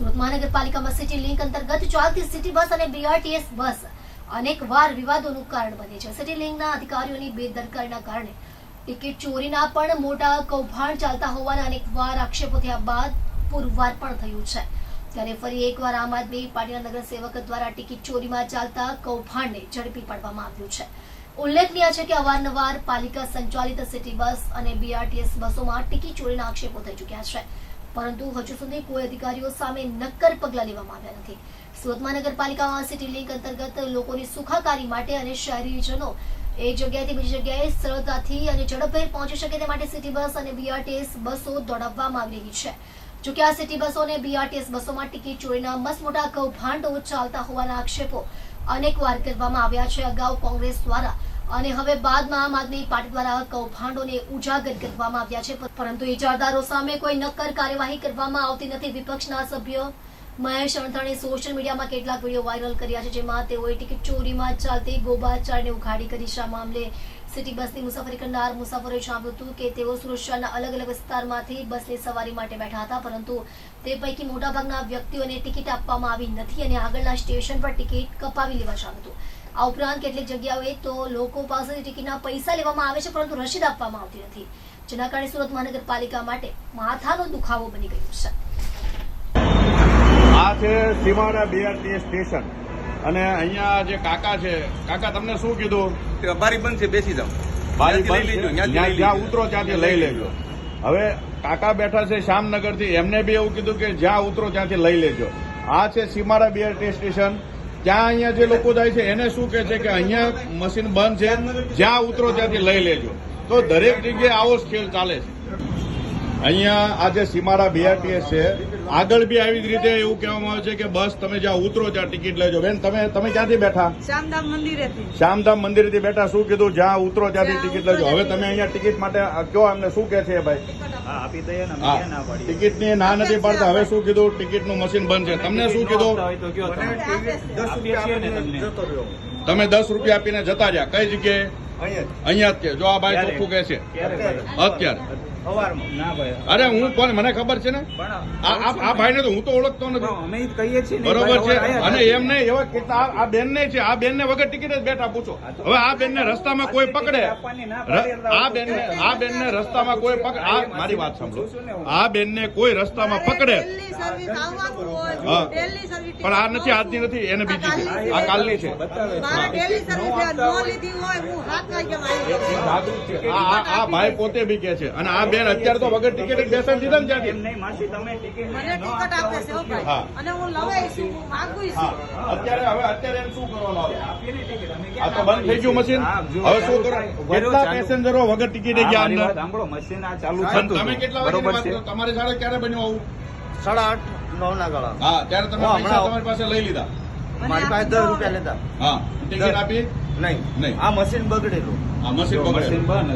સુરત મહાનગરપાલિકામાં city link અંતર્ગત ચાલતી સિટી બસ અને બીઆરટીએસ બસ અનેક વિવાદોનું કારણ બને છે. સિટી લિંકના અધિકારીઓની બેદરકારીના કારણે ટિકિટ ચોરીના પણ મોટા કૌભાંડ ચાલતા હોવાના અનેક આક્ષેપો થયા બાદ પુરવાર પણ થયું છે. ત્યારે ફરી એકવાર આમ આદમી પાર્ટીના નગરસેવક દ્વારા ટિકિટ ચોરીમાં ચાલતા કૌભાંડને ઝડપી પાડવામાં આવ્યું છે. ઉલ્લેખનીય છે કે અવારનવાર પાલિકા સંચાલિત સિટી બસ અને બીઆરટીએસ બસોમાં ટિકિટ ચોરીના આક્ષેપો થઈ ચૂક્યા છે. પરંતુ હજુ સુધી કોઈ અધિકારીઓ સામે નક્કર પગલાં લેવામાં આવ્યા નથી. સુરત મહાનગરપાલિકામાં સિટી લિંક અંતર્ગત લોકોની સુખાકારી માટે અને શહેરીજનો એક જગ્યાએથી બીજી જગ્યાએ સરળતાથી અને ઝડપભેર પહોંચી શકે તે માટે સિટી બસ અને બીઆરટીએસ બસો દોડાવવામાં આવી રહી છે. જોકે આ સિટી બસો અને બીઆરટીએસ બસોમાં ટિકિટ ચોરીના મસમોટા કૌભાંડો ચાલતા હોવાના આક્ષેપો અનેકવાર કરવામાં આવ્યા છે. અગાઉ કોંગ્રેસ દ્વારા અને હવે બાદમાં આમ આદમી પાર્ટી દ્વારા કૌભાંડોને ઉજાગર કરવામાં આવ્યા છે. પરંતુ ઇજારદારો સામે કોઈ નક્કર કાર્યવાહી કરવામાં આવતી નથી. વિપક્ષના સભ્ય મહેશ અણથાણે સોશિયલ મીડિયામાં કેટલાક વીડિયો વાયરલ કર્યા છે, જેમાં તેઓએ ટિકિટ ચોરીમાં ચાલતી ગોબાચારને ઉઘાડી કરી. છે મામલે સિટી બસની મુસાફરી કરનાર મુસાફરોએ જણાવ્યું હતું કે તેઓ સુરક્ષાના અલગ અલગ વિસ્તારમાંથી બસની સવારી માટે બેઠા હતા, પરંતુ તે પૈકી મોટાભાગના વ્યક્તિઓને ટિકિટ આપવામાં આવી નથી અને આગળના સ્ટેશન પર ટિકિટ કપાવી લેવા જવાનું હતું. આ ઉપરાંત કેટલીક જગ્યાઓએ તો લોકો પાસેથી ટિકિટના પૈસા લેવામાં આવે છે પરંતુ રસીદ આપવામાં આવતી નથી. જેના કારણે સુરત મહાનગરપાલિકા માટે માથાનો દુખાવો બની ગયો છે. આ છે સીમાડા બીઆરટીએસ સ્ટેશન. અને અહીંયા જે કાકા છે કાકા તમને શું કીધું? બારી બંધ છે બેસી જાઓ. બારી બંધ લેજો, છે. લઈ જ્યાં. ઉતરો ત્યાંથી લઈ લેજો. હવે કાકા બેઠા છે શ્યામનગરથી એમને બી એવું કીધું કે જ્યાં ઉતરો ત્યાંથી લઈ લેજો. આ છે સીમાડા બીઆરટી સ્ટેશન. ત્યાં અહીંયા જે લોકો જાય છે, એને શું કે છે કે અહીંયા મશીન બંધ છે, જ્યાં ઉતરો ત્યાંથી લઈ લેજો. તો દરેક જગ્યાએ આવો જ ખેલ ચાલે છે. અહીંયા આજે સીમારા બીઆરટીએસ છે. આગળ બી આવી જ રીતે એવું કહેવામાં આવે છે કે બસ તમે જ્યાં ઉતરો ત્યાં ટિકિટ લેજો. બેન તમે તમે ક્યાંથી બેઠા? શ્યામધામ મંદિરેથી. શ્યામધામ મંદિરથી બેઠા. શું કીધું? જ્યાં ઉતરો ત્યાંથી ટિકિટ લેજો. હવે તમે અહીંયા ટિકિટ માટે કયો અમને શું કે છે ભાઈ? ટિકિટ દઈએ ને ના ટિકિટની ના નથી પડતા. હવે શું કીધું? ટિકિટનું મશીન બંધ છે. તમને શું કીધું? તમે? ને દસ રૂપિયા આપીને જતા રહ્યા. કઈ જગ્યાએ? અહીંયા જ. કે. જો આ ભાઈ? ચોખ્ખું કહે છે. અત્યારે. ના અરે હું કોણ? મને ખબર છે ને? આ આ- ને ભાઈને તો હું તો ઓળખતો નથી. અમે કહીએ છીએ બરોબર છે? અને એમ નહીં એવા કેટલા આ- બેન ને છે આ બેન ને વગર ટિકિટ જ બેઠા પૂછો. હવે આ બેન ને રસ્તામાં કોઈ પકડે. આ બેન ને આ બેન ને રસ્તામાં કોઈ પકડે. આ મારી વાત સાંભળો. આ બેન ને કોઈ રસ્તામાં પકડે. ડેલી સર્વિસ આવવાનું હોય હા. પણ આ નથી આજની નથી એને બીજી છે આ કાલની છે. મારે ડેલી સર્વિસ નો લીધી હોય હું હાથ વાગ્યા આવી જતી. આ આ- આ ભાઈ પોતે બી કે છે. અને આ બેન અત્યારે તો વગર ટિકિટ બેસાડી દીધા ને એમ ત્યાંથી નહીં માસી તમે ટિકિટ મને ટિકટ આપે છે હો ભાઈ. હા. અને હું લવાઈ છું હું માગું હા. છું અત્યારે હવે અત્યારે એમ શું કરવાનું આવે આપીએ ને ટિકિટ અમે આ તો બંધ થઈ ગયું મશીન. હવે શું ચાલુ કેટલા પેસેન્જરો વગર ટિકિટે ગયા અંદર? સાંભળો મશીન આ ચાલુ થતું તમે કેટલા વાગ્યાની બરોબર વાત છે. કરો? તમારી સાથે ક્યારે બન્યું આવું? સાડા આઠ નવ ના ગાળા. હા ત્યારે તમે પૈસા હમણાં- તમારી પાસે લઈ લીધા. મારી પાસે દસ રૂપિયા લેતા હા ટિકિટ આપી? નહીં. નહીં. આ મશીન બગડેલું. આ મશીન બંધ